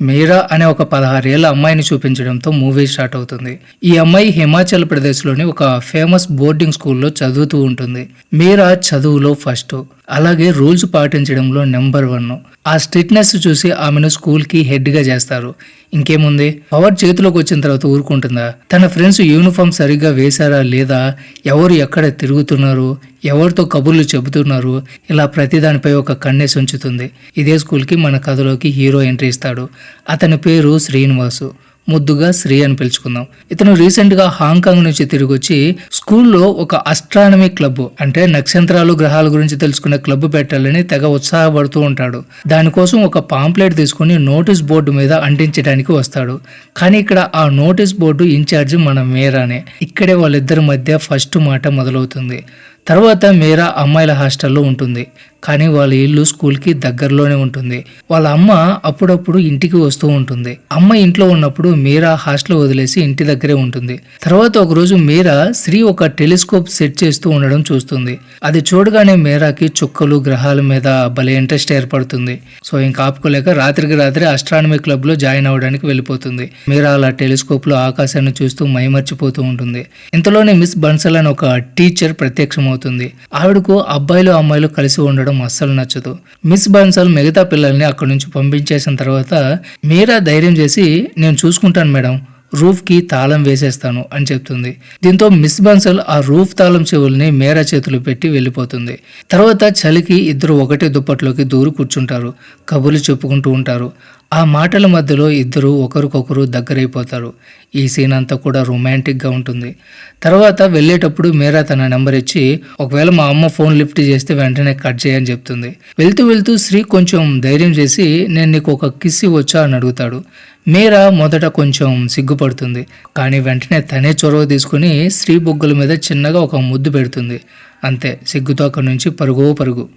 మీరా అనే ఒక పదహారేళ్ళ అమ్మాయిని చూపించడంతో మూవీ స్టార్ట్ అవుతుంది. ఈ అమ్మాయి హిమాచల్ ప్రదేశ్లోని ఒక ఫేమస్ బోర్డింగ్ స్కూల్లో చదువుతూ ఉంటుంది. మీరా చదువులో ఫస్ట్. అలాగే రూల్స్ పాటించడంలో నెంబర్ వన్ ఆ స్ట్రిక్ట్నెస్ చూసి ఆమెను స్కూల్కి హెడ్గా చేస్తారు. ఇంకేముంది? పవర్ చేతిలోకి వచ్చిన తర్వాత ఊరుకుంటుందా? తన ఫ్రెండ్స్ యూనిఫామ్ సరిగ్గా వేశారా లేదా? ఎవరు ఎక్కడ తిరుగుతున్నారు? ఎవరితో కబుర్లు చెబుతున్నారు? ఇలా ప్రతిదానిపై ఒక కన్నేసి ఉంచుతుంది. ఇదే స్కూల్కి మన కథలోకి హీరో ఎంట్రీ ఇస్తాడు. అతని పేరు శ్రీనివాసు. ముద్దుగా శ్రీ అని పిలుచుకుందాం. ఇతను రీసెంట్గా హాంకాంగ్ నుంచి తిరిగి వచ్చి స్కూల్లో ఒక అస్ట్రానమీ క్లబ్ అంటే నక్షత్రాలు గ్రహాల గురించి తెలుసుకునే క్లబ్ పెట్టాలని తెగ ఉత్సాహపడుతూ ఉంటాడు. దానికోసం ఒక పాంప్లెట్ తీసుకుని నోటీస్ బోర్డు మీద అంటించడానికి వస్తాడు. కానీ ఇక్కడ ఆ నోటీస్ బోర్డు ఇన్ఛార్జ్ మన మేరానే. ఇక్కడే వాళ్ళిద్దరి మధ్య ఫస్ట్ మాట మొదలవుతుంది. తర్వాత మీరా అమ్మాయిల హాస్టల్లో ఉంటుంది. కానీ వాళ్ళ ఇల్లు స్కూల్కి దగ్గరలోనే ఉంటుంది. వాళ్ళ అమ్మ అప్పుడప్పుడు ఇంటికి వస్తూ ఉంటుంది. అమ్మ ఇంట్లో ఉన్నప్పుడు మీరా హాస్టల్ వదిలేసి ఇంటి దగ్గరే ఉంటుంది. తర్వాత ఒకరోజు మీరా శ్రీ ఒక టెలిస్కోప్ సెట్ చేస్తూ ఉండడం చూస్తుంది. అది చూడగానే మీరాకి చుక్కలు గ్రహాల మీద భలే ఇంట్రెస్ట్ ఏర్పడుతుంది. సో ఇంకా ఆపుకోలేక రాత్రికి రాత్రి అస్ట్రానమీ క్లబ్లో జాయిన్ అవ్వడానికి వెళ్ళిపోతుంది. మీరా అలా టెలిస్కోప్లో ఆకాశాన్ని చూస్తూ మైమర్చిపోతూ ఉంటుంది. ఇంతలోనే మిస్ బన్సల్ అని ఒక టీచర్ ప్రత్యక్షమవుతుంది. ఆవిడకు అబ్బాయిలు అమ్మాయిలు కలిసి ఉండడం అస్సలు నచ్చదు. మిస్ బన్సల్ మిగతా పిల్లల్ని అక్కడి నుంచి పంపించేసిన తర్వాత మీరా ధైర్యం చేసి నేను చూసుకుంటాను మేడం. రూఫ్కి తాళం వేసేస్తాను అని చెప్తుంది. దీంతో మిస్ బన్సల్ ఆ రూఫ్ తాళం చెవుల్ని మేరా చేతులు పెట్టి వెళ్ళిపోతుంది. తర్వాత చలికి ఇద్దరు ఒకటే దుప్పట్లోకి దూరు కూర్చుంటారు. కబుర్లు చెప్పుకుంటూ ఉంటారు. ఆ మాటల మధ్యలో ఇద్దరు ఒకరికొకరు దగ్గరైపోతారు. ఈ సీన్ అంతా కూడా రొమాంటిక్గా ఉంటుంది. తర్వాత వెళ్ళేటప్పుడు మీరా తన నెంబర్ ఇచ్చి ఒకవేళ మా అమ్మ ఫోన్ లిఫ్ట్ చేస్తే వెంటనే కట్ చేయని చెప్తుంది. వెళ్తూ వెళ్తూ శ్రీ కొంచెం ధైర్యం చేసి నేను నీకు ఒక కిస్ ఇవ్వచ్చా అని అడుగుతాడు. మీరా మొదట కొంచెం సిగ్గుపడుతుంది. కానీ వెంటనే తనే చొరవ తీసుకుని స్త్రీ బొగ్గుల మీద చిన్నగా ఒక ముద్దు పెడుతుంది. అంతే సిగ్గుతో అక్కడి నుంచి పరుగో పరుగు.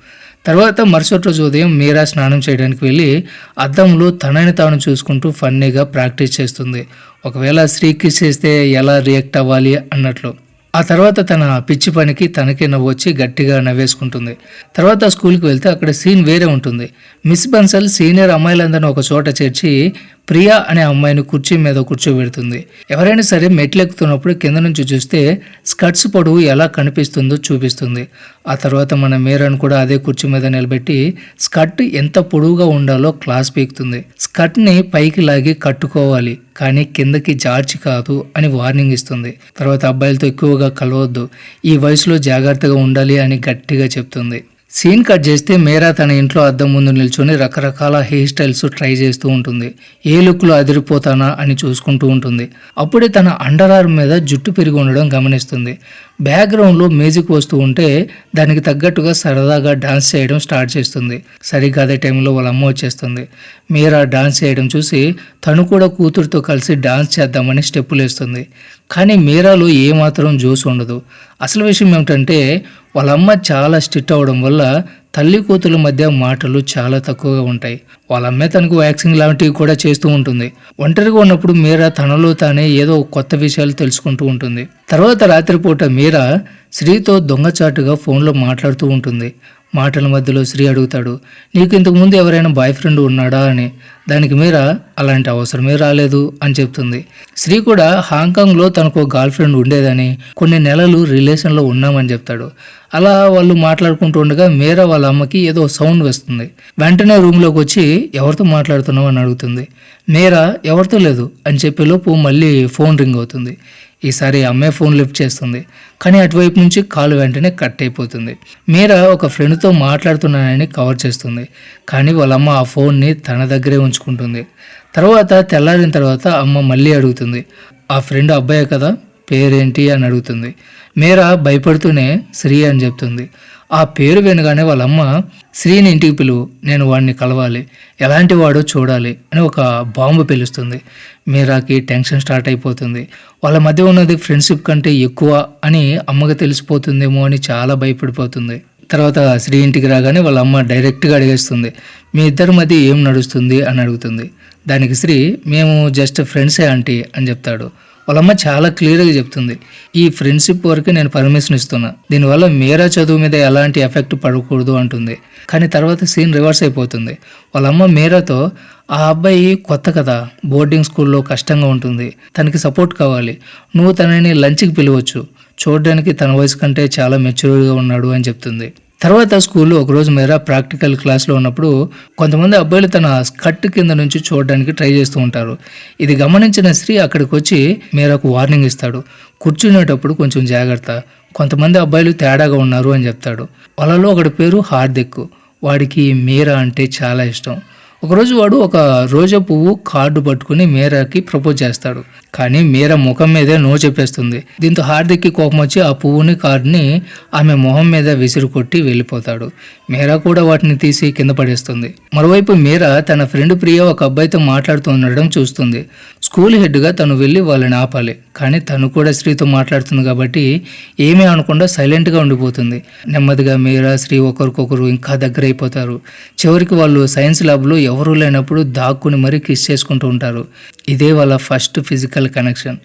తర్వాత మరుసటి రోజు ఉదయం మీరా స్నానం చేయడానికి వెళ్ళి అద్దంలో తనని తాను చూసుకుంటూ ఫన్నీగా ప్రాక్టీస్ చేస్తుంది. ఒకవేళ శ్రీ కిస్ చేస్తే ఎలా రియాక్ట్ అవ్వాలి అన్నట్లు. ఆ తర్వాత తన పిచ్చి పనికి తనకే నవ్వొచ్చి గట్టిగా నవ్వేసుకుంటుంది. తర్వాత స్కూల్కి వెళ్తే అక్కడ సీన్ వేరే ఉంటుంది. మిస్ బన్సల్ సీనియర్ అమ్మాయిలందరినీ ఒక చోట చేర్చి ప్రియా అనే అమ్మాయిని కుర్చీ మీద కూర్చోబెడుతుంది. ఎవరైనా సరే మెట్లు ఎక్కుతున్నప్పుడు కింద నుంచి చూస్తే స్కర్ట్స్ పొడవు ఎలా కనిపిస్తుందో చూపిస్తుంది. ఆ తర్వాత మన మీరాను కూడా అదే కుర్చీ మీద నిలబెట్టి స్కర్ట్ ఎంత పొడవుగా ఉండాలో క్లాస్ పీకుతుంది. స్కర్ట్ని పైకి లాగి కట్టుకోవాలి కానీ కిందకి జార్చి కాదు అని వార్నింగ్ ఇస్తుంది. తర్వాత అబ్బాయిలతో ఎక్కువగా కలవద్దు. ఈ వయసులో జాగ్రత్తగా ఉండాలి అని గట్టిగా చెప్తుంది. సీన్ కట్ చేస్తే మేరా తన ఇంట్లో అద్దం ముందు నిల్చొని రకరకాల హెయిర్ స్టైల్స్ ట్రై చేస్తూ ఉంటుంది. ఏ లుక్లో అదిరిపోతానా అని చూసుకుంటూ ఉంటుంది. అప్పుడే తన అండర్ ఆర్మ్ మీద జుట్టు పెరిగి ఉండడం గమనిస్తుంది. బ్యాక్గ్రౌండ్లో మ్యూజిక్ వస్తూ ఉంటే దానికి తగ్గట్టుగా సరదాగా డాన్స్ చేయడం స్టార్ట్ చేస్తుంది. సరిగ్గా అదే టైంలో వాళ్ళ అమ్మ వచ్చేస్తుంది. మీరా డాన్స్ చేయడం చూసి తను కూడా కూతురుతో కలిసి డాన్స్ చేద్దామని స్టెప్పులు వేస్తుంది కానీ మీరాలో ఏమాత్రం జోస్ ఉండదు. అసలు విషయం ఏమిటంటే వాళ్ళ అమ్మ చాలా స్ట్రిక్ట్ అవడం వల్ల తల్లి కూతుల మధ్య మాటలు చాలా తక్కువగా ఉంటాయి. వాళ్ళ అమ్మే తనకు వ్యాక్సింగ్ లాంటివి కూడా చేస్తూ ఉంటుంది. ఒంటరిగా ఉన్నప్పుడు మీరా తనలో తానే ఏదో కొత్త విషయాలు తెలుసుకుంటూ ఉంటుంది. తర్వాత రాత్రిపూట మీరా శ్రీతో దొంగచాటుగా ఫోన్లో మాట్లాడుతూ ఉంటుంది. మాటల మధ్యలో శ్రీ అడుగుతాడు నీకు ఇంతకుముందు ఎవరైనా బాయ్ ఫ్రెండ్ ఉన్నాడా? అని. దానికి మీరా అలాంటి అవసరమే రాలేదు అని చెప్తుంది. శ్రీ కూడా హాంకాంగ్లో తనకు గర్ల్ ఫ్రెండ్ ఉండేదని కొన్ని నెలలు రిలేషన్లో ఉన్నామని చెప్తాడు. అలా వాళ్ళు మాట్లాడుకుంటూ ఉండగా మీరా వాళ్ళ అమ్మకి ఏదో సౌండ్ వస్తుంది. వెంటనే రూమ్లోకి వచ్చి ఎవరితో మాట్లాడుతున్నావు? అని అడుగుతుంది. మీరా ఎవరితో లేదు? అని చెప్పేలోపు మళ్ళీ ఫోన్ రింగ్ అవుతుంది. ఈసారి అమ్మే ఫోన్ లిఫ్ట్ చేస్తుంది. కానీ అటువైపు నుంచి కాలు వెంటనే కట్ అయిపోతుంది. మీరా ఒక ఫ్రెండ్తో మాట్లాడుతున్నానని కవర్ చేస్తుంది. కానీ వాళ్ళ అమ్మ ఆ ఫోన్ని తన దగ్గరే ఉంచుకుంటుంది. తర్వాత తెల్లారిన తర్వాత అమ్మ మళ్ళీ అడుగుతుంది. ఆ ఫ్రెండ్ అబ్బాయే కదా? పేరేంటి అని అడుగుతుంది. మీరా భయపడుతూనే శ్రీ అని చెప్తుంది. ఆ పేరు వినగానే వాళ్ళ అమ్మ శ్రీని ఇంటికి పిలువు నేను వాడిని కలవాలి ఎలాంటి వాడో చూడాలి అని ఒక బాంబు పిలుస్తుంది. మీరాకి టెన్షన్ స్టార్ట్ అయిపోతుంది. వాళ్ళ మధ్య ఉన్నది ఫ్రెండ్షిప్ కంటే ఎక్కువ అని అమ్మకి తెలిసిపోతుందేమో అని చాలా భయపడిపోతుంది. తర్వాత శ్రీ ఇంటికి రాగానే వాళ్ళ అమ్మ డైరెక్ట్గా అడిగేస్తుంది మీ ఇద్దరి మధ్య ఏం నడుస్తుంది? అని అడుగుతుంది. దానికి శ్రీ మేము జస్ట్ ఫ్రెండ్సే ఆంటీ అని చెప్తాడు. వాళ్ళమ్మ చాలా క్లియర్గా చెప్తుంది. ఈ ఫ్రెండ్షిప్ వరకు నేను పర్మిషన్ ఇస్తున్నా. దీనివల్ల మీరా చదువు మీద ఎలాంటి ఎఫెక్ట్ పడకూడదు అంటుంది. కానీ తర్వాత సీన్ రివర్స్ అయిపోతుంది. వాళ్ళమ్మ మీరాతో ఆ అబ్బాయి కొత్త కదా బోర్డింగ్ స్కూల్లో కష్టంగా ఉంటుంది. తనకి సపోర్ట్ కావాలి. నువ్వు తనని లంచ్కి పిలవచ్చు. చూడడానికి తన వయసు కంటే చాలా మెచ్యూర్డ్గా ఉన్నాడు అని చెప్తుంది. తర్వాత స్కూల్లో ఒకరోజు మేర ప్రాక్టికల్ క్లాస్లో ఉన్నప్పుడు కొంతమంది అబ్బాయిలు తన స్కర్ట్ కింద నుంచి చూడడానికి ట్రై చేస్తూ ఉంటారు. ఇది గమనించిన స్త్రీ అక్కడికి వచ్చి మేరకు వార్నింగ్ ఇస్తాడు. కూర్చునేటప్పుడు కొంచెం జాగ్రత్త. కొంతమంది అబ్బాయిలు తేడాగా ఉన్నారు అని చెప్తాడు. వాళ్ళలో ఒకటి పేరు హార్దిక్. వాడికి మీరా అంటే చాలా ఇష్టం. ఒకరోజు వాడు ఒక రోజా పువ్వు కార్డు పట్టుకుని మీరాకి ప్రపోజ్ చేస్తాడు. కానీ మీరా ముఖం మీదే నో చెప్పేస్తుంది. దీంతో హార్దిక్కి కోపం వచ్చి ఆ పువ్వుని కార్డ్ని ఆమె మొహం మీద విసిరు కొట్టి వెళ్ళిపోతాడు. మీరా కూడా వాటిని తీసి కింద పడేస్తుంది. మరోవైపు మీరా తన ఫ్రెండ్ ప్రియ ఒక అబ్బాయితో మాట్లాడుతూ ఉండడం చూస్తుంది. స్కూల్ హెడ్గా తను వెళ్ళి వాళ్ళని ఆపాలి. కానీ తను కూడా శ్రీతో మాట్లాడుతుంది కాబట్టి ఏమీ అనకుండా సైలెంట్గా ఉండిపోతుంది. నెమ్మదిగా మీరా శ్రీ ఒకరికొకరు ఇంకా దగ్గర అయిపోతారు. చివరికి వాళ్ళు సైన్స్ ల్యాబ్లో ఎవరూ లేనప్పుడు దాక్కుని మరీ కిస్ చేసుకుంటూ ఉంటారు. ఇదే వాళ్ళ ఫస్ట్ ఫిజికల్ కనెక్షన్.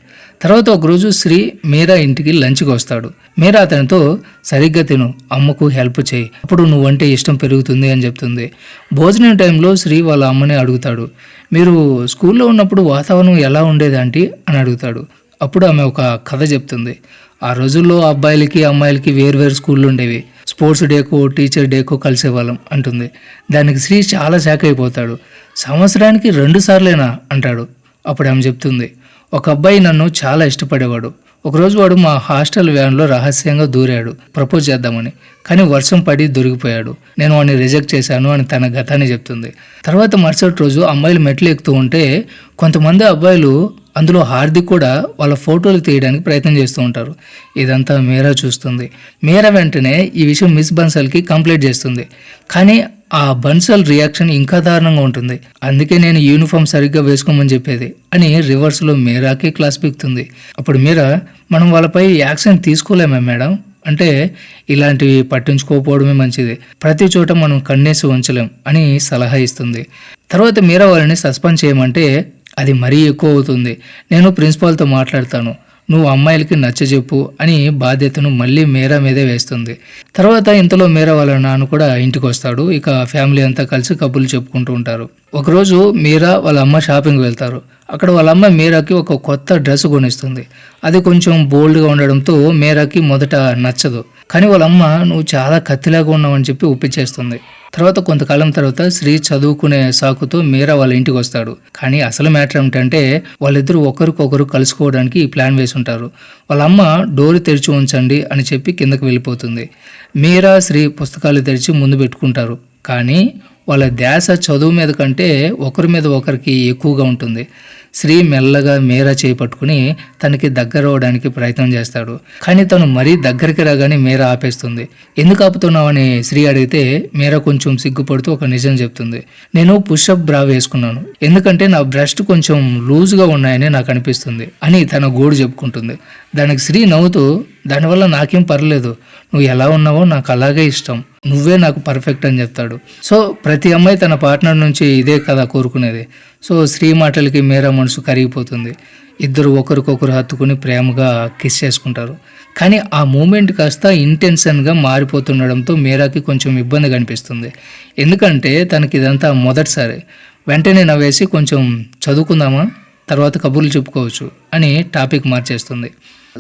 తర్వాత ఒకరోజు శ్రీ మీరా ఇంటికి లంచ్కి వస్తాడు. మీరా అతనితో సరిగ్గా తిను అమ్మకు హెల్ప్ చేయి. అప్పుడు నువ్వంటే ఇష్టం పెరుగుతుంది అని చెప్తుంది. భోజనం టైంలో శ్రీ వాళ్ళ అమ్మని అడుగుతాడు. మీరు స్కూల్లో ఉన్నప్పుడు వాతావరణం ఎలా ఉండేదాంటి అని అడుగుతాడు. అప్పుడు ఆమె ఒక కథ చెప్తుంది. ఆ రోజుల్లో అబ్బాయిలకి అమ్మాయిలకి వేరువేరు స్కూళ్ళు ఉండేవి. స్పోర్ట్స్ డేకో టీచర్ డేకో కలిసేవాళ్ళం అంటుంది. దానికి శ్రీ చాలా శాఖ అయిపోతాడు. సంవత్సరానికి రెండు సార్లేనా? అంటాడు. అప్పుడు ఆమె చెప్తుంది. ఒక అబ్బాయి నన్ను చాలా ఇష్టపడేవాడు. ఒకరోజు వాడు మా హాస్టల్ వ్యాన్లో రహస్యంగా దూరాడు. ప్రపోజ్ చేద్దామని. కానీ వర్షం పడి దొరికిపోయాడు. నేను వాడిని రిజెక్ట్ చేశాను అని తన గతాన్ని చెప్తుంది. తర్వాత మరుసటి రోజు అమ్మాయిలు మెట్లు ఎక్కుతూ ఉంటే కొంతమంది అబ్బాయిలు అందులో హార్దిక్ కూడా వాళ్ళ ఫోటోలు తీయడానికి ప్రయత్నం చేస్తూ ఉంటారు. ఇదంతా మీరా చూస్తుంది. మీరా వెంటనే ఈ విషయం మిస్ బన్సల్కి కంప్లైంట్ చేస్తుంది. కానీ ఆ బన్సల్ రియాక్షన్ ఇంకా దారుణంగా ఉంటుంది. అందుకే నేను యూనిఫామ్ సరిగ్గా వేసుకోమని చెప్పేది. అని రివర్స్లో మీరాకే క్లాస్ పీకుతుంది. అప్పుడు మీరా మనం వాళ్ళపై యాక్షన్ తీసుకోలేమే మేడం? అంటే ఇలాంటివి పట్టించుకోకపోవడమే మంచిది. ప్రతి చోట మనం కన్నేసి ఉంచలేం అని సలహా ఇస్తుంది. తర్వాత మీరా వాళ్ళని సస్పెండ్ చేయమంటే అది మరీ ఎక్కువ అవుతుంది. నేను ప్రిన్సిపాల్తో మాట్లాడతాను. నువ్వు అమ్మాయిలకి నచ్చజెప్పు అని బాధ్యతను మళ్ళీ మీరా మీదే వేస్తుంది. తర్వాత ఇంతలో మీరా వాళ్ళ నాన్న కూడా ఇంటికి వస్తాడు ఇక ఫ్యామిలీ అంతా కలిసి కబుర్లు చెప్పుకుంటూ ఉంటారు. ఒకరోజు మీరా వాళ్ళ అమ్మ షాపింగ్ వెళ్తారు. అక్కడ వాళ్ళ అమ్మ మీరాకి ఒక కొత్త డ్రెస్ కొనిస్తుంది. అది కొంచెం బోల్డ్గా ఉండడంతో మీరాకి మొదట నచ్చదు. కానీ వాళ్ళ అమ్మ నువ్వు చాలా కత్తిలాగా ఉన్నావని చెప్పి ఒప్పించేస్తుంది. తర్వాత కొంతకాలం తర్వాత శ్రీ చదువుకునే సాకుతో మీరా వాళ్ళ ఇంటికి వస్తాడు. కానీ అసలు మ్యాటర్ ఏమిటంటే వాళ్ళిద్దరూ ఒకరికొకరు కలుసుకోవడానికి ఈ ప్లాన్ వేసి ఉంటారు వాళ్ళ అమ్మ డోర్ తెరిచి ఉంచండి అని చెప్పి కిందకు వెళ్ళిపోతుంది. మీరా శ్రీ పుస్తకాలు తెరిచి ముందు పెట్టుకుంటారు. కానీ వాళ్ళ ధ్యాస చదువు మీద కంటే ఒకరి మీద ఒకరికి ఎక్కువగా ఉంటుంది. శ్రీ మెల్లగా మీరా చేయి పట్టుకుని తనకి దగ్గర అవడానికి ప్రయత్నం చేస్తాడు. కానీ తను మరీ దగ్గరికి రాగానే మీరా ఆపేస్తుంది. ఎందుకు ఆపుతున్నావు? అని శ్రీ అడిగితే మీరా కొంచెం సిగ్గుపడుతూ ఒక నిజం చెప్తుంది. నేను పుషప్ బ్రా వేసుకున్నాను. ఎందుకంటే నా బ్రెస్ట్ కొంచెం లూజ్గా ఉన్నాయని నాకు అనిపిస్తుంది అని తన గోడు చెప్పుకుంటుంది. దానికి శ్రీ నవ్వుతూ దానివల్ల నాకేం పర్లేదు. నువ్వు ఎలా ఉన్నావో నాకు అలాగే ఇష్టం. నువ్వే నాకు పర్ఫెక్ట్ అని చెప్తాడు. సో ప్రతి అమ్మాయి తన పార్ట్నర్ నుంచి ఇదే కదా కోరుకునేది. సో స్త్రీ మాటలకి మీరా మనసు కరిగిపోతుంది. ఇద్దరు ఒకరికొకరు హత్తుకుని ప్రేమగా కిస్ చేసుకుంటారు. కానీ ఆ మూమెంట్ కాస్త ఇంటెన్షన్గా మారిపోతుండడంతో మీరాకి కొంచెం ఇబ్బంది కనిపిస్తుంది. ఎందుకంటే తనకి ఇదంతా మొదటిసారి. వెంటనే నవ్వేసి కొంచెం చదువుకుందామా? తర్వాత కబుర్లు చెప్పుకోవచ్చు అని టాపిక్ మార్చేస్తుంది.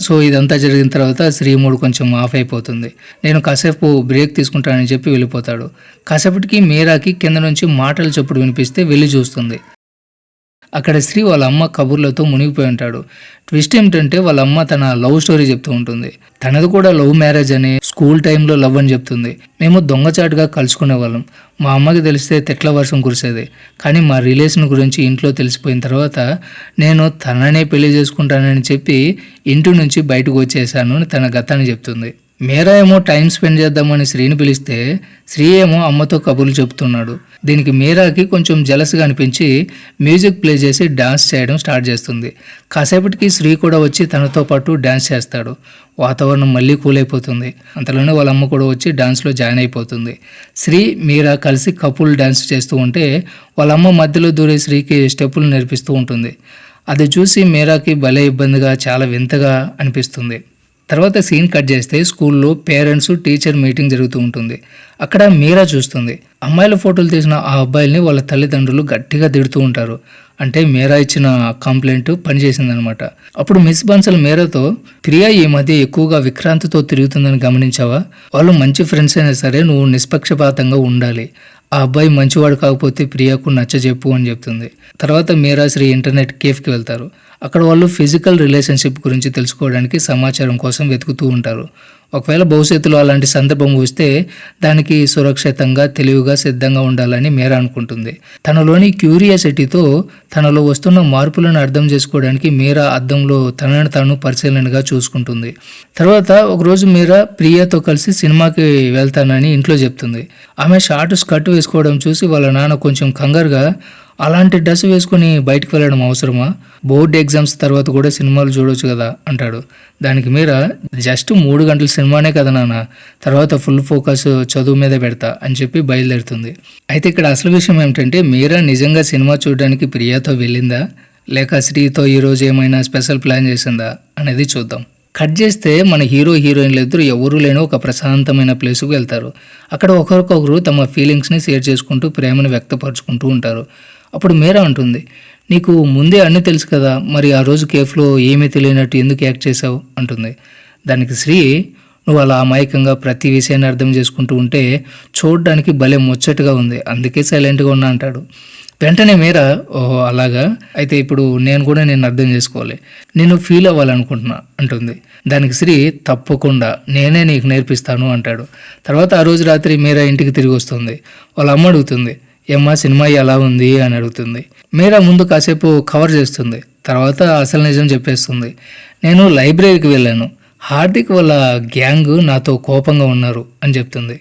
సో ఇదంతా జరిగిన తర్వాత శ్రీముడు కొంచెం ఆఫ్ అయిపోతుంది. నేను కాసేపు బ్రేక్ తీసుకుంటానని చెప్పి వెళ్ళిపోతాడు. కాసేపటికి మీరాకి కింద నుంచి మాటలు చెప్పుడు వినిపిస్తే వెళ్ళి చూస్తుంది. అక్కడ శ్రీ వాళ్ళ అమ్మ కబుర్లతో మునిగిపోయి ఉంటాడు. ట్విస్ట్ ఏమిటంటే వాళ్ళ అమ్మ తన లవ్ స్టోరీ చెప్తూ ఉంటుంది. తనది కూడా లవ్ మ్యారేజ్ అని స్కూల్ టైంలో లవ్ అని చెప్తుంది. మేము దొంగచాటుగా కలుసుకునే వాళ్ళం. మా అమ్మకి తెలిస్తే తెట్ల వర్షం కురిసేది. కానీ మా రిలేషన్ గురించి ఇంట్లో తెలిసిపోయిన తర్వాత నేను తననే పెళ్ళి చేసుకుంటానని చెప్పి ఇంటి నుంచి బయటకు వచ్చేసాను అని తన గతాన్ని చెప్తుంది. మీరా ఏమో టైం స్పెండ్ చేద్దామని శ్రీని పిలిస్తే శ్రీ ఏమో అమ్మతో కబుర్లు చెప్తున్నాడు. దీనికి మీరాకి కొంచెం జలస్గా అనిపించి మ్యూజిక్ ప్లే చేసి డాన్స్ చేయడం స్టార్ట్ చేస్తుంది. కాసేపటికి శ్రీ కూడా వచ్చి తనతో పాటు డాన్స్ చేస్తాడు. వాతావరణం మళ్ళీ కూల్ అయిపోతుంది. అంతలోనే వాళ్ళ అమ్మ కూడా వచ్చి డాన్స్లో జాయిన్ అయిపోతుంది. శ్రీ మీరా కలిసి కపుల్ డాన్స్ చేస్తూ ఉంటే వాళ్ళ అమ్మ మధ్యలో దూరే శ్రీకి స్టెప్పులు నేర్పిస్తూ ఉంటుంది. అది చూసి మీరాకి భలే ఇబ్బందిగా చాలా వింతగా అనిపిస్తుంది. తర్వాత సీన్ కట్ చేస్తే స్కూల్లో పేరెంట్స్ టీచర్ మీటింగ్ జరుగుతూ ఉంటుంది. అక్కడ మీరా చూస్తుంది. అమ్మాయిల ఫోటోలు తీసిన ఆ అబ్బాయిల్ని వాళ్ళ తల్లిదండ్రులు గట్టిగా తిడుతూ ఉంటారు. అంటే మేరా ఇచ్చిన కంప్లైంట్ పనిచేసిందనమాట అప్పుడు మిస్ బన్సల్ మేరాతో ప్రియా ఈ మధ్య ఎక్కువగా విక్రాంతితో తిరుగుతుందని గమనించావా? వాళ్ళు మంచి ఫ్రెండ్స్ అయినా సరే నువ్వు నిష్పక్షపాతంగా ఉండాలి. ఆ అబ్బాయి మంచివాడు కాకపోతే ప్రియాకు నచ్చజెప్పు అని చెప్తుంది. తర్వాత మీరా శ్రీ ఇంటర్నెట్ కేఫ్కి వెళ్తారు. అక్కడ వాళ్ళు ఫిజికల్ రిలేషన్షిప్ గురించి తెలుసుకోవడానికి సమాచారం కోసం వెతుకుతూ ఉంటారు. ఒకవేళ భవిష్యత్తులో అలాంటి సందర్భం వస్తే దానికి సురక్షితంగా తెలివిగా సిద్ధంగా ఉండాలని మీరా అనుకుంటుంది. తనలోని క్యూరియాసిటీతో తనలో వస్తున్న మార్పులను అర్థం చేసుకోవడానికి మీరా అద్దంలో తనను తాను పరిశీలనగా చూసుకుంటుంది. తర్వాత ఒకరోజు మీరా ప్రియాతో కలిసి సినిమాకి వెళ్తానని ఇంట్లో చెప్తుంది. ఆమె షార్ట్ స్కర్ట్ వేసుకోవడం చూసి వాళ్ళ నాన్న కొంచెం కంగారుగా అలాంటి డ్రెస్ వేసుకుని బయటకు వెళ్ళడం అవసరమా? బోర్డ్ ఎగ్జామ్స్ తర్వాత కూడా సినిమాలు చూడొచ్చు కదా అంటాడు. దానికి మీర జస్ట్ మూడు గంటల సినిమానే కదా నాన్న తర్వాత ఫుల్ ఫోకస్ చదువు మీద పెడతా అని చెప్పి బయలుదేరుతుంది. అయితే ఇక్కడ అసలు విషయం ఏమిటంటే మీరా నిజంగా సినిమా చూడడానికి ప్రియాతో వెళ్ళిందా? లేక శ్రీతో ఈరోజు ఏమైనా స్పెషల్ ప్లాన్ చేసిందా? అనేది చూద్దాం. కట్ చేస్తే మన హీరో హీరోయిన్లు ఇద్దరు ఎవరూ లేని ఒక ప్రశాంతమైన ప్లేస్కు వెళ్తారు. అక్కడ ఒకరికొకరు తమ ఫీలింగ్స్ని షేర్ చేసుకుంటూ ప్రేమను వ్యక్తపరుచుకుంటూ ఉంటారు. అప్పుడు మీరా అంటుంది. నీకు ముందే అన్నీ తెలుసు కదా మరి ఆ రోజు కేఫ్లో ఏమీ తెలియనట్టు ఎందుకు యాక్ట్ చేసావు అంటుంది. దానికి శ్రీ నువ్వు అలా అమాయకంగా ప్రతి విషయాన్ని అర్థం చేసుకుంటూ ఉంటే చూడడానికి భలే ముచ్చటగా ఉంది. అందుకే సైలెంట్గా ఉన్నా అంటాడు. వెంటనే మీరా ఓహో అలాగా? అయితే ఇప్పుడు నేను కూడా నేను అర్థం చేసుకోవాలి. నేను ఫీల్ అవ్వాలనుకుంటున్నా అంటుంది. దానికి శ్రీ తప్పకుండా నేనే నీకు నేర్పిస్తాను అంటాడు. తర్వాత ఆ రోజు రాత్రి మీరా ఇంటికి తిరిగి వస్తుంది. వాళ్ళ అమ్మ అడుగుతుంది. ఏమ్మా సినిమా ఎలా ఉంది అని అడుగుతుంది. మీరా ముందు కాసేపు కవర్ చేస్తుంది. తర్వాత అసలు నిజం చెప్పేస్తుంది. నేను లైబ్రరీకి వెళ్ళాను. హార్దిక్ వాళ్ళ గ్యాంగ్ నాతో కోపంగా ఉన్నారు అని చెప్తుంది.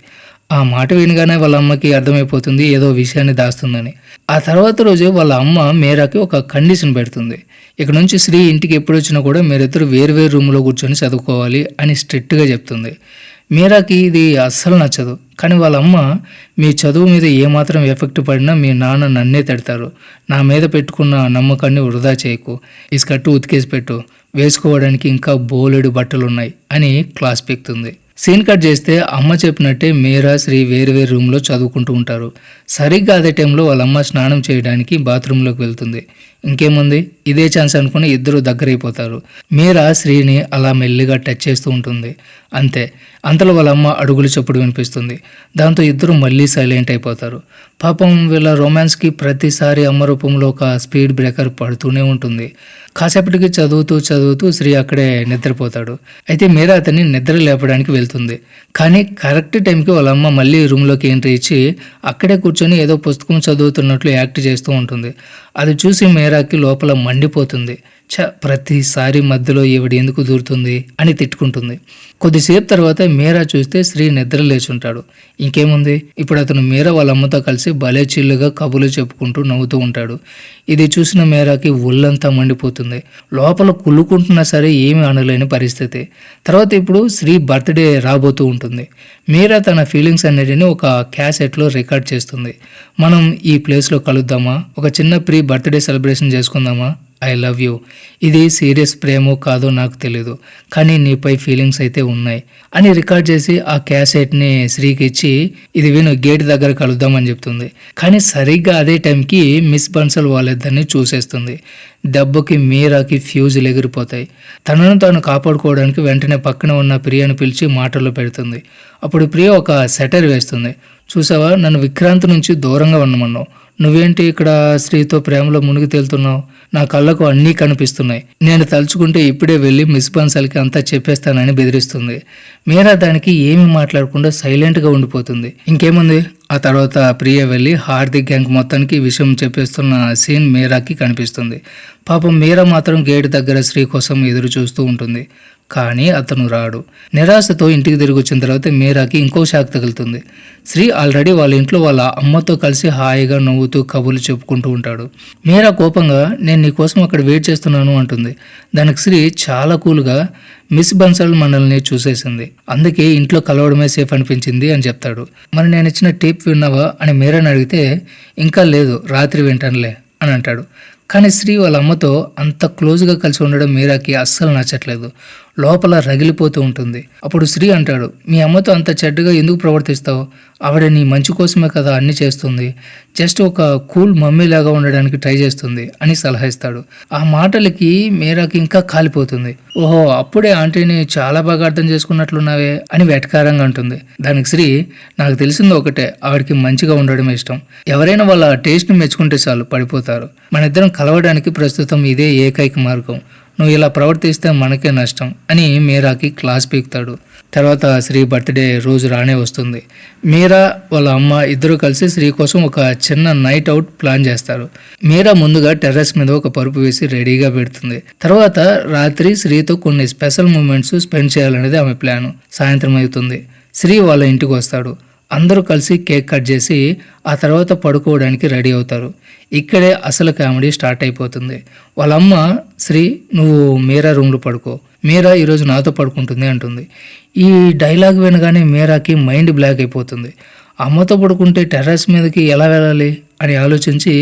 ఆ మాట వినగానే వాళ్ళ అమ్మకి అర్థమైపోతుంది ఏదో విషయాన్ని దాస్తుందని. ఆ తర్వాత రోజు వాళ్ళ అమ్మ మేరాకి ఒక కండిషన్ పెడుతుంది. ఇక్కడ నుంచి శ్రీ ఇంటికి ఎప్పుడు వచ్చినా కూడా మీరిద్దరు వేరు వేరు రూమ్లో కూర్చొని చదువుకోవాలి అని స్ట్రిక్ట్గా చెప్తుంది. మీరాకి ఇది అస్సలు నచ్చదు. కానీ వాళ్ళ అమ్మ మీ చదువు మీద ఏమాత్రం ఎఫెక్ట్ పడినా మీ నాన్న నన్నే తిడతారు. నా మీద పెట్టుకున్న నమ్మకాన్ని వృధా చేయకు. ఈ స్కర్టు ఉతికేసి పెట్టు. వేసుకోవడానికి ఇంకా బోలెడు బట్టలు ఉన్నాయి అని క్లాస్ పెక్తుంది. సీన్ కట్ చేస్తే అమ్మ చెప్పినట్టే మీరా శ్రీ వేరు వేరు రూమ్లో చదువుకుంటూ ఉంటారు. సరిగ్గా అదే టైంలో వాళ్ళ అమ్మ స్నానం చేయడానికి బాత్రూంలోకి వెళ్తుంది. ఇంకేముంది? ఇదే ఛాన్స్ అనుకుని ఇద్దరు దగ్గరైపోతారు. మీరా శ్రీని అలా మెల్లిగా టచ్ చేస్తూ ఉంటుంది. అంతే. అంతలో వాళ్ళ అమ్మ అడుగులు చప్పుడు వినిపిస్తుంది. దాంతో ఇద్దరు మళ్ళీ సైలెంట్ అయిపోతారు. పాపం వీళ్ళ రొమాన్స్కి ప్రతిసారి అమ్మ రూపంలో ఒక స్పీడ్ బ్రేకర్ పడుతూనే ఉంటుంది. కాసేపటికి చదువుతూ చదువుతూ శ్రీ అక్కడే నిద్రపోతాడు. అయితే మీరా అతన్ని నిద్ర లేపడానికి వెళ్తుంది. కానీ కరెక్ట్ టైంకి వాళ్ళ అమ్మ మళ్ళీ రూమ్లోకి ఎంట్రీ ఇచ్చి అక్కడే కూర్చొని ఏదో పుస్తకం చదువుతున్నట్లు యాక్ట్ చేస్తూ ఉంటుంది. అది చూసి మీరాకి లోపల మండిపోతుంది. చ ప్రతిసారి మధ్యలో ఈవిడ ఎందుకు దూరుతుంది అని తిట్టుకుంటుంది. కొద్దిసేపు తర్వాత మీరా చూస్తే శ్రీ నిద్ర లేచుంటాడు. ఇంకేముంది? ఇప్పుడు అతను మీరా వాళ్ళ అమ్మతో కలిసి భలే చిల్లుగా కబులు చెప్పుకుంటూ నవ్వుతూ ఉంటాడు. ఇది చూసిన మీరాకి ఒళ్ళంతా మండిపోతుంది. లోపల కుళ్ళుకుంటున్నా సరే ఏమీ అనలేని పరిస్థితి. తర్వాత ఇప్పుడు శ్రీ బర్త్డే రాబోతూ ఉంటుంది. మీరా తన ఫీలింగ్స్ అన్నిటిని ఒక క్యాసెట్లో రికార్డ్ చేస్తుంది. మనం ఈ ప్లేస్లో కలుద్దామా? ఒక చిన్న ప్రీ బర్త్డే సెలబ్రేషన్ చేసుకుందామా? I love you. ఇది సీరియస్ ప్రేమో కాదో నాకు తెలీదు. కానీ నీపై ఫీలింగ్స్ అయితే ఉన్నాయి. అని రికార్డ్ చేసి ఆ క్యాసెట్ని శ్రీకి ఇచ్చి ఇది విను గేట్ దగ్గర కలుద్దామని చెప్తుంది. కానీ సరిగ్గా అదే టైంకి మిస్ బన్సల్ వాళ్ళిద్దరిని చూసేస్తుంది. దెబ్బకి మీరాకి ఫ్యూజులు ఎగిరిపోతాయి. తనను తాను కాపాడుకోవడానికి వెంటనే పక్కన ఉన్న ప్రియను పిలిచి మాటల్లో పెడుతుంది. అప్పుడు ప్రియ ఒక సెటర్ వేస్తుంది. చూసావా? నన్ను విక్రాంతి నుంచి దూరంగా ఉండమన్నావు. నువ్వేంటి ఇక్కడ స్త్రీతో ప్రేమలో మునిగి తేలుతున్నావు? నా కళ్ళకు అన్నీ కనిపిస్తున్నాయి. నేను తలుచుకుంటే ఇప్పుడే వెళ్ళి మిస్ బన్సల్కి అంతా చెప్పేస్తానని బెదిరిస్తుంది. మీరా దానికి ఏమీ మాట్లాడకుండా సైలెంట్గా ఉండిపోతుంది. ఇంకేముంది? ఆ తర్వాత ప్రియ వెళ్ళి హార్దిక్ గ్యాంగ్ మొత్తానికి విషయం చెప్పేస్తున్న సీన్ మీరాకి కనిపిస్తుంది. పాపం మీరా మాత్రం గేట్ దగ్గర స్త్రీ కోసం ఎదురు చూస్తూ ఉంటుంది. కానీ అతను రాడు. నిరాశతో ఇంటికి తిరిగి వచ్చిన తర్వాత మీరాకి ఇంకో షాక్ తగులుతుంది. శ్రీ ఆల్రెడీ వాళ్ళ ఇంట్లో వాళ్ళ అమ్మతో కలిసి హాయిగా నవ్వుతూ కబుర్లు చెప్పుకుంటూ ఉంటాడు. మీరా కోపంగా నేను నీకోసం అక్కడ వెయిట్ చేస్తున్నాను అంటుంది. దానికి శ్రీ చాలా కూల్గా మిస్ బన్సల్ మనల్ని చూసేసింది. అందుకే ఇంట్లో కలవడమే సేఫ్ అనిపించింది అని చెప్తాడు. మరి నేను ఇచ్చిన టిప్ విన్నావా? అని మీరని అడిగితే ఇంకా లేదు రాత్రి వింటానులే అని అంటాడు. కానీ శ్రీ వాళ్ళ అమ్మతో అంత క్లోజ్గా కలిసి ఉండడం మీరాకి అస్సలు నచ్చట్లేదు. లోపల రగిలిపోతూ ఉంటుంది. అప్పుడు శ్రీ అంటాడు మీ అమ్మతో అంత చెడ్డగా ఎందుకు ప్రవర్తిస్తావు? ఆవిడ నీ మంచి కోసమే కదా అన్ని చేస్తుంది. జస్ట్ ఒక కూల్ మమ్మీ లాగా ఉండడానికి ట్రై చేస్తుంది అని సలహా ఇస్తాడు. ఆ మాటలకి మీరాకి ఇంకా కాలిపోతుంది. ఓహో అప్పుడే ఆంటీని చాలా బాగా అర్థం చేసుకున్నట్లున్నావే అని వెటకారంగా అంటుంది. దానికి శ్రీ నాకు తెలిసింది ఒకటే ఆవిడకి మంచిగా ఉండడం ఇష్టం. ఎవరైనా వాళ్ళ టేస్ట్ని మెచ్చుకుంటే చాలు పడిపోతారు. మన ఇద్దరం కలవడానికి ప్రస్తుతం ఇదే ఏకైక మార్గం. నువ్వు ఇలా ప్రవర్తిస్తే మనకే నష్టం అని మీరాకి క్లాస్ పీకుతాడు. తర్వాత శ్రీ బర్త్డే రోజు రానే వస్తుంది. మీరా వాళ్ళ అమ్మ ఇద్దరు కలిసి శ్రీ కోసం ఒక చిన్న నైట్ అవుట్ ప్లాన్ చేస్తారు. మీరా ముందుగా టెర్రస్ మీద ఒక పరుపు వేసి రెడీగా పెడుతుంది. తర్వాత రాత్రి శ్రీతో కొన్ని స్పెషల్ మూమెంట్స్ స్పెండ్ చేయాలనేది ఆమె ప్లాన్. సాయంత్రం అవుతుంది. శ్రీ వాళ్ళ ఇంటికి వస్తాడు. అందరూ కలిసి కేక్ కట్ చేసి ఆ తర్వాత పడుకోవడానికి రెడీ అవుతారు. ఇక్కడే అసలు కామెడీ స్టార్ట్ అయిపోతుంది. వాళ్ళ అమ్మ శ్రీ నువ్వు మీరా రూమ్లో పడుకో. మీరా ఈరోజు నాతో పడుకుంటుంది అంటుంది. ఈ డైలాగ్ వినగానే మీరాకి మైండ్ బ్లాక్ అయిపోతుంది. అమ్మతో పడుకుంటే టెర్రస్ మీదకి ఎలా వెళ్ళాలి అని ఆలోచించి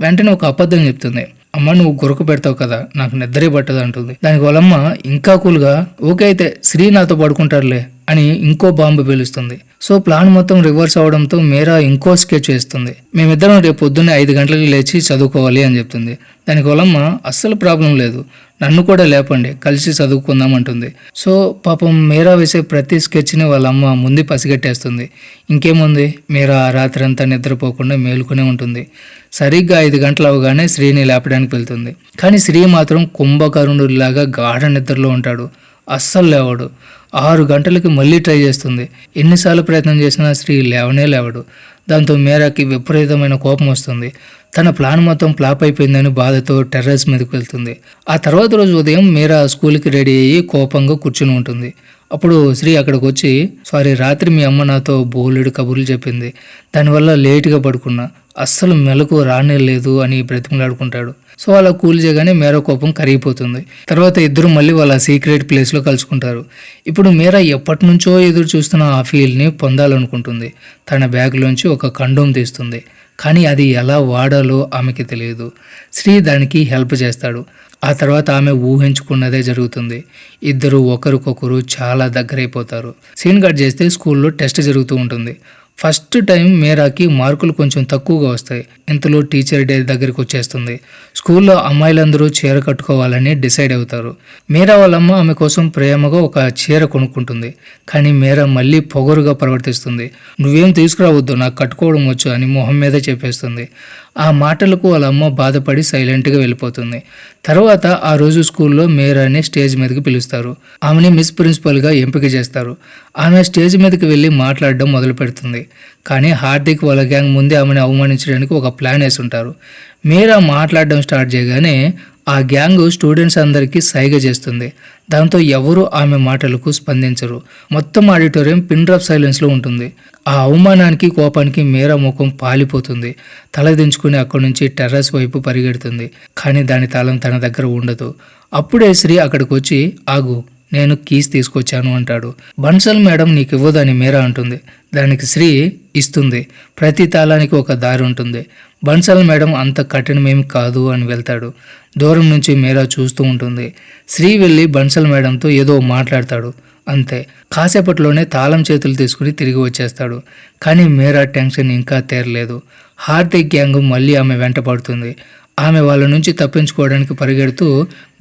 వెంటనే ఒక అబద్ధం చెప్తుంది. అమ్మ నువ్వు గురకు పెడతావు కదా నాకు నిద్రే పట్టదు అంటుంది. దానికి వాళ్ళమ్మ ఇంకా కూల్గా ఓకే అయితే శ్రీ నాతో పడుకుంటారులే అని ఇంకో బాంబు పేలుస్తుంది. సో ప్లాన్ మొత్తం రివర్స్ అవడంతో మీరా ఇంకో స్కెచ్ వేస్తుంది. మేమిద్దరం రేపు పొద్దున్నే ఐదు గంటలకు లేచి చదువుకోవాలి అని చెప్తుంది. దానికి వాళ్ళమ్మ అస్సలు ప్రాబ్లం లేదు. నన్ను కూడా లేపండి కలిసి చదువుకుందాం అంటుంది. సో పాపం మీరా వేసే ప్రతి స్కెచ్ని వాళ్ళ అమ్మ ముందు పసిగట్టేస్తుంది. ఇంకేముంది? మీరా ఆ రాత్రి అంతా నిద్రపోకుండా మేలుకునే ఉంటుంది. సరిగ్గా ఐదు గంటలు అవగానే శ్రీని లేపడానికి వెళ్తుంది. కానీ శ్రీ మాత్రం కుంభకరుణుడిలాగా గాఢ నిద్రలో ఉంటాడు. అస్సలు లేవడు. ఆరు గంటలకి మళ్ళీ ట్రై చేస్తుంది. ఎన్నిసార్లు ప్రయత్నం చేసినా శ్రీ లేవనే లేవడు. దాంతో మేరాకి విపరీతమైన కోపం వస్తుంది. తన ప్లాన్ మొత్తం ఫ్లాప్ అయిపోయిందని బాధతో టెర్రస్ మీదకి వెళ్తుంది. ఆ తర్వాత రోజు ఉదయం మీరా స్కూల్కి రెడీ అయ్యి కోపంగా కూర్చుని ఉంటుంది. అప్పుడు శ్రీ అక్కడికి వచ్చి సారీ రాత్రి మీ అమ్మ నాతో బోలెడు కబుర్లు చెప్పింది. దానివల్ల లేటుగా పడుకున్నా. అస్సలు మెలకు రానే లేదు అని బ్రతిమలాడుకుంటాడు. సో అలా కూల్ చేయగానే మేర కోపం కరిగిపోతుంది. తర్వాత ఇద్దరు మళ్ళీ వాళ్ళ సీక్రెట్ ప్లేస్లో కలుసుకుంటారు. ఇప్పుడు మీరా ఎప్పటి నుంచో ఎదురు చూస్తున్న ఆ ఫీల్ని పొందాలనుకుంటుంది. తన బ్యాగ్లోంచి ఒక కండోమ్ తీస్తుంది. కానీ అది ఎలా వాడాలో ఆమెకి తెలియదు. శ్రీ దానికి హెల్ప్ చేస్తాడు. ఆ తర్వాత ఆమె ఊహించుకున్నదే జరుగుతుంది. ఇద్దరు ఒకరికొకరు చాలా దగ్గరైపోతారు. సీన్ కట్ చేస్తే స్కూల్లో టెస్ట్ జరుగుతూ ఉంటుంది. ఫస్ట్ టైం మీరాకి మార్కులు కొంచెం తక్కువగా వస్తాయి. ఇంతలో టీచర్ డే దగ్గరికి వచ్చేస్తుంది. స్కూల్లో అమ్మాయిలందరూ చీర కట్టుకోవాలని డిసైడ్ అవుతారు. మీరా వాళ్ళమ్మ ఆమె కోసం ప్రేమగా ఒక చీర కొనుక్కుంటుంది. కానీ మీరా మళ్ళీ పొగరుగా ప్రవర్తిస్తుంది. నువ్వేం తీసుకురావద్దు నాకు కట్టుకోవడం వచ్చు అని మొహం మీద చెప్పేస్తుంది. ఆ మాటలకు వాళ్ళ అమ్మ బాధపడి సైలెంట్గా వెళ్ళిపోతుంది. తర్వాత ఆ రోజు స్కూల్లో మేరాని స్టేజ్ మీదకి పిలుస్తారు. ఆమెని మిస్ ప్రిన్సిపల్గా ఎంపిక చేస్తారు. ఆమె స్టేజ్ మీదకి వెళ్ళి మాట్లాడడం మొదలు పెడుతుంది కానీ హార్దిక్ వాళ్ళ గ్యాంగ్ ముందే ఆమెను అవమానించడానికి ఒక ప్లాన్ వేసి ఉంటారు మీరా మాట్లాడడం స్టార్ట్ చేయగానే ఆ గ్యాంగ్ స్టూడెంట్స్ అందరికీ సైగ చేస్తుంది. దాంతో ఎవరు ఆమె మాటలకు స్పందించరు. మొత్తం ఆడిటోరియం పిన్ డ్రాప్ సైలెన్స్లో ఉంటుంది. ఆ అవమానానికి కోపానికి మీరా ముఖం పాలిపోతుంది. తలదించుకుని అక్కడి నుంచి టెర్రస్ వైపు పరిగెడుతుంది. కానీ దాని తాళం తన దగ్గర ఉండదు. అప్పుడే శ్రీ అక్కడికి వచ్చి ఆగు నేను కీస్ తీసుకొచ్చాను అంటాడు. బన్సల్ మేడం నీకు ఇవ్వదని మీరా అంటుంది. దానికి శ్రీ ఇస్తుంది. ప్రతి తాళానికి ఒక దారి ఉంటుంది. బన్సల్ మేడం అంత కఠినమేమి కాదు అని వెళ్తాడు. దూరం నుంచి మీరా చూస్తూ ఉంటుంది. శ్రీ వెళ్ళి బన్సల్ మేడంతో ఏదో మాట్లాడతాడు. అంతే. కాసేపట్లోనే తాళం చేతులు తీసుకుని తిరిగి వచ్చేస్తాడు. కానీ మీరా టెన్షన్ ఇంకా తీరలేదు. హార్దిక్ గ్యాంగ్ మళ్ళీ ఆమె వెంట పడుతుంది. ఆమె వాళ్ళ నుంచి తప్పించుకోవడానికి పరిగెడుతూ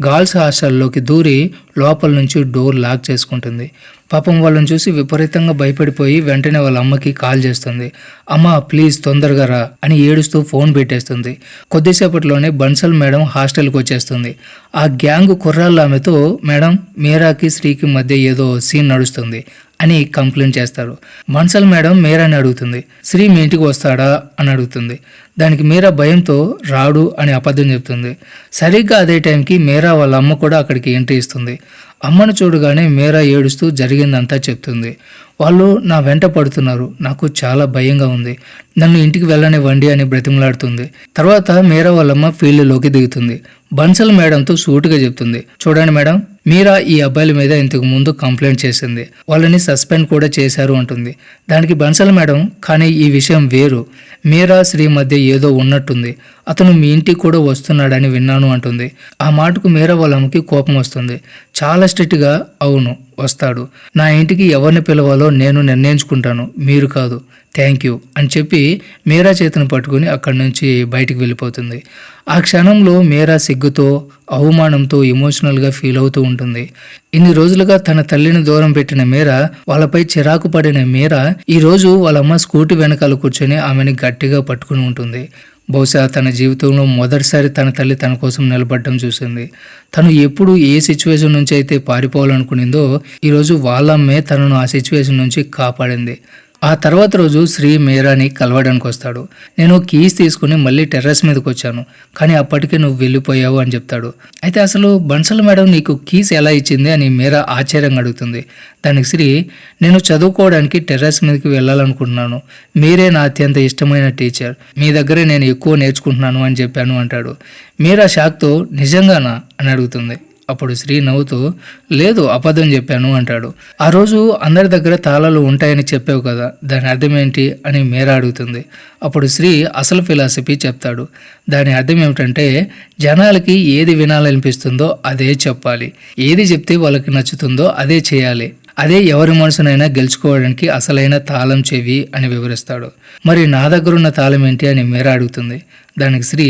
గర్ల్స్ హాస్టల్లోకి దూరి లోపల నుంచి డోర్ లాక్ చేసుకుంటుంది. పాపం వాళ్ళని చూసి విపరీతంగా భయపడిపోయి వెంటనే వాళ్ళ అమ్మకి కాల్ చేస్తుంది. అమ్మ ప్లీజ్ తొందరగా రా అని ఏడుస్తూ ఫోన్ పెట్టేస్తుంది. కొద్దిసేపట్లోనే బన్సల్ మేడం హాస్టల్కి వచ్చేస్తుంది. ఆ గ్యాంగ్ కుర్రాళ్ళు ఆమెతో మేడం మీరాకి శ్రీకి మధ్య ఏదో సీన్ నడుస్తుంది. అని కంప్లైంట్ చేస్తారు. బన్సల్ మేడం మీరాని అడుగుతుంది. శ్రీ మీ ఇంటికి వస్తాడా అని అడుగుతుంది. దానికి మీరా భయంతో రాడు అని అబద్ధం చెప్తుంది. సరిగ్గా అదే టైంకి మీరా వాళ్ళ అమ్మ కూడా అక్కడికి ఎంట్రీ ఇస్తుంది. అమ్మను చూడగానే మీరా ఏడుస్తూ జరిగిందంతా చెప్తుంది. వాళ్ళు నా వెంట పడుతున్నారు. నాకు చాలా భయంగా ఉంది. నన్ను ఇంటికి వెళ్ళనివ్వండి అని బ్రతిమలాడుతుంది. తర్వాత మీరా వాళ్ళమ్మ ఫీల్డ్లోకి దిగుతుంది. బన్సల్ మేడంతో సూటుగా చెప్తుంది. చూడండి మేడం మీరా ఈ అబ్బాయిల మీద ఇంతకు ముందు కంప్లైంట్ చేసింది. వాళ్ళని సస్పెండ్ కూడా చేశారు అంటుంది. దానికి బన్సల్ మేడం కానీ ఈ విషయం వేరు. మీరా శ్రీ మధ్య ఏదో ఉన్నట్టుంది. అతను మీ ఇంటికి కూడా వస్తున్నాడని విన్నాను అంటుంది. ఆ మాటకు మీరా వాళ్ళమ్మకి కోపం వస్తుంది. చాలా స్ట్రిక్ట్గా అవును. వస్తాడు. నా ఇంటికి ఎవరిని పిలవాలో నేను నిర్ణయించుకుంటాను. మీరు కాదు. థ్యాంక్ యూ అని చెప్పి మీరా చేతిని పట్టుకుని అక్కడి నుంచి బయటికి వెళ్ళిపోతుంది. ఆ క్షణంలో మీరా సిగ్గుతో అవమానంతో ఎమోషనల్గా ఫీల్ అవుతూ ఉంటుంది. ఇన్ని రోజులుగా తన తల్లిని దూరం పెట్టిన మీర వాళ్ళపై చిరాకు పడిన మీర ఈ రోజు వాళ్ళ అమ్మ స్కూటీ వెనకాల కూర్చొని ఆమెని గట్టిగా పట్టుకుని ఉంటుంది. బహుశా తన జీవితంలో మొదటిసారి తన తల్లి తన కోసం నిలబడడం చూసింది. తను ఎప్పుడు ఏ సిచ్యువేషన్ నుంచి అయితే పారిపోవాలనుకునిందో ఈరోజు వాళ్ళమ్మే తనను ఆ సిచ్యువేషన్ నుంచి కాపాడింది. ఆ తర్వాత రోజు శ్రీ మీరాని కలవడానికి వస్తాడు. నేను కీస్ తీసుకుని మళ్ళీ టెర్రస్ మీదకి వచ్చాను కానీ అప్పటికే నువ్వు వెళ్ళిపోయావు అని చెప్తాడు. అయితే అసలు బన్సల్ మేడం నీకు కీస్ ఎలా ఇచ్చింది అని మీరా ఆశ్చర్యంగా అడుగుతుంది. దానికి శ్రీ నేను చదువుకోవడానికి టెర్రస్ మీదకి వెళ్ళాలనుకుంటున్నాను. మీరే నా అత్యంత ఇష్టమైన టీచర్. మీ దగ్గరే నేను ఎక్కువ నేర్చుకుంటున్నాను అని చెప్పాను అంటాడు. మీరా షాక్తో నిజంగానా? అని అడుగుతుంది. అప్పుడు శ్రీ నవ్వుతూ లేదు అబద్ధం చెప్పాను అంటాడు. ఆ రోజు అందరి దగ్గర తాళాలు ఉంటాయని చెప్పావు కదా దాని అర్థం ఏంటి అని మీరా అడుగుతుంది. అప్పుడు శ్రీ అసలు ఫిలాసఫీ చెప్తాడు. దాని అర్థం ఏమిటంటే జనాలకి ఏది వినాలనిపిస్తుందో అదే చెప్పాలి. ఏది చెప్తే వాళ్ళకి నచ్చుతుందో అదే చేయాలి. అదే ఎవరి మనసునైనా గెలుచుకోవడానికి అసలైన తాళం చెవి అని వివరిస్తాడు. మరి నా దగ్గర ఉన్న తాళం ఏంటి అని మీర అడుగుతుంది. దానికి శ్రీ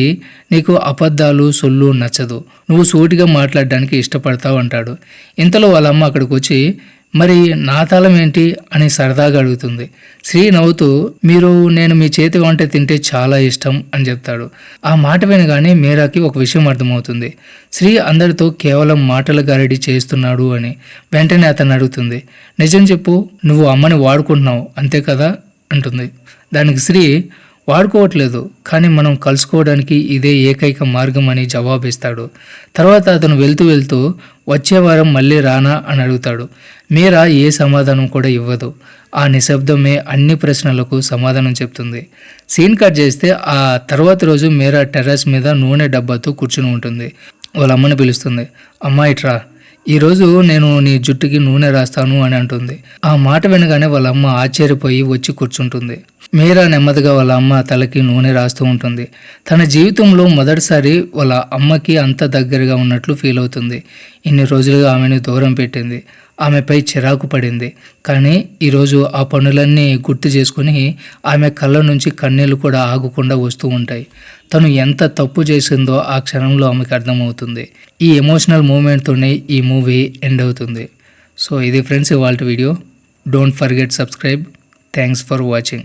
నీకు అబద్ధాలు సొల్లు నచ్చదు. నువ్వు సూటిగా మాట్లాడడానికి ఇష్టపడతావు అంటాడు. ఇంతలో వాళ్ళ అమ్మ అక్కడికి వచ్చి మరి నా తాళం ఏంటి అని సరదాగా అడుగుతుంది. శ్రీ నవ్వుతూ మీరు నేను మీ చేతి వంట తింటే చాలా ఇష్టం అని చెప్తాడు. ఆ మాట వినగానే మీరాకి ఒక విషయం అర్థమవుతుంది. శ్రీ అందరితో కేవలం మాటల గారడి చేస్తున్నాడు అని వెంటనే అతను అడుగుతుంది. నిజం చెప్పు నువ్వు అమ్మని వాడుకుంటున్నావు అంతే కదా? అంటుంది. దానికి శ్రీ వాడుకోవట్లేదు కానీ మనం కలుసుకోవడానికి ఇదే ఏకైక మార్గం అని జవాబిస్తాడు. తర్వాత అతను వెళ్తూ వెళ్తూ వచ్చే వారం మళ్ళీ రానా అని అడుగుతాడు. మీరా ఏ సమాధానం కూడా ఇవ్వదు. ఆ నిశ్శబ్దమే అన్ని ప్రశ్నలకు సమాధానం చెప్తుంది. సీన్ కట్ చేస్తే ఆ తర్వాత రోజు మీరా టెర్రస్ మీద నూనె డబ్బాతో కూర్చుని ఉంటుంది. వాళ్ళ అమ్మని పిలుస్తుంది. అమ్మా ఇట్రా. ఈరోజు నేను నీ జుట్టుకి నూనె రాస్తాను అని అంటుంది. ఆ మాట వినగానే వాళ్ళ అమ్మ ఆశ్చర్యపోయి వచ్చి కూర్చుంటుంది. మీరా నెమ్మదిగా వాళ్ళ అమ్మ తలకి నూనె రాస్తూ ఉంటుంది. తన జీవితంలో మొదటిసారి వాళ్ళ అమ్మకి అంత దగ్గరగా ఉన్నట్లు ఫీల్ అవుతుంది. ఇన్ని రోజులుగా ఆమెను దూరం పెట్టింది. ఆమెపై చిరాకు పడింది. కానీ ఈరోజు ఆ పనులన్నీ గుర్తు చేసుకుని ఆమె కళ్ళ నుంచి కన్నీళ్ళు కూడా ఆగకుండా వస్తూ ఉంటాయి. తను ఎంత తప్పు చేసిందో ఆ క్షణంలో ఆమెకు అర్థమవుతుంది. ఈ ఎమోషనల్ మూమెంట్తోనే ఈ మూవీ ఎండ్ అవుతుంది. సో ఇది ఫ్రెండ్స్ ఇవాళ video. Don't forget subscribe. Thanks for watching.